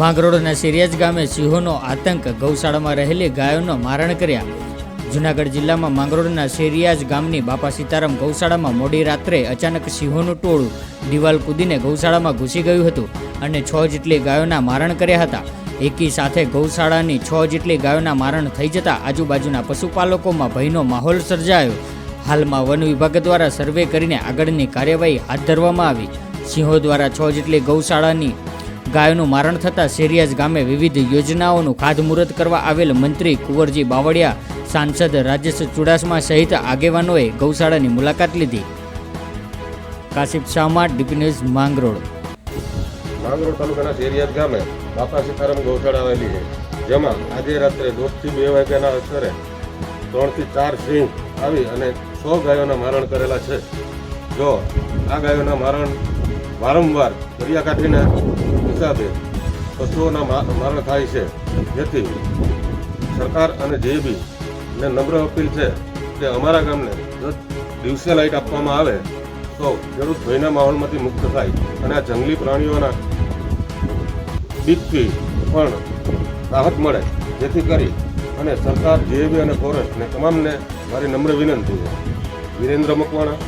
માંગરોળના સિરિયાજ ગામે સિંહોનો આતંક ગૌશાળામાં રહેલી ગાયોનો મારણ કર્યા. જુનાગઢ જિલ્લામાં માંગરોળના સિરિયાજ ગામની બાપા સીતારામ ગૌશાળામાં મોડી રાત્રે અચાનક સિંહોનું ટોળું દિવાલ કૂદીને ગૌશાળામાં ઘૂસી ગયું હતું અને છ જેટલી ગાયોના મારણ કર્યા હતા. એકી સાથે ગૌશાળાની છ જેટલી ગાયોના મારણ થઈ જતા આજુબાજુના પશુપાલકોમાં ભયનો માહોલ સર્જાયો. હાલમાં વન વિભાગ દ્વારા સર્વે કરીને આગળની કાર્યવાહી હાથ ધરવામાં આવી. સિંહો દ્વારા છ જેટલી ગૌશાળાની ગાયોનું મારણ થતાં સેરિયાજ ગામે વિવિધ યોજનાઓનું ખાતમુહૂર્ત કરવા આવેલ મંત્રી કુંવરજી બાવળિયા, સાંસદ રાજેશ ચુડાસમા સહિત આગેવાનોએ ગૌશાળાની મુલાકાત લીધી. કાશિફ શાહમાં ડીપી ન્યૂઝ માંગરોળ. માંગરોળ તાલુકાના શેરિયાત ગામે બાપા સીતારામ ગૌશાળા આવેલી છે, જેમાં આજે રાત્રે દોઢથી બે વાગ્યાના અસરે ત્રણથી ચાર સિંહ આવી અને સો ગાયોના મારણ કરેલા છે. જો આ ગાયોના મારણ વારંવાર દરિયાકાંઠીના હિસાબે પશુઓના મારણ થાય છે. જેથી સરકાર અને જેબી ને નમ્ર અપીલ છે કે અમારા ગામને દિવસે લાઇટ આપવામાં આવે, તો ખેડૂત ભયના માહોલમાંથી મુક્ત થાય અને આ જંગલી પ્રાણીઓના બીકથી પણ રાહત મળે. જેથી કરી અને સરકાર જેબી અને ફોરેસ્ટ ને તમામને મારી નમ્ર વિનંતી છે. વિરેન્દ્ર મકવાણા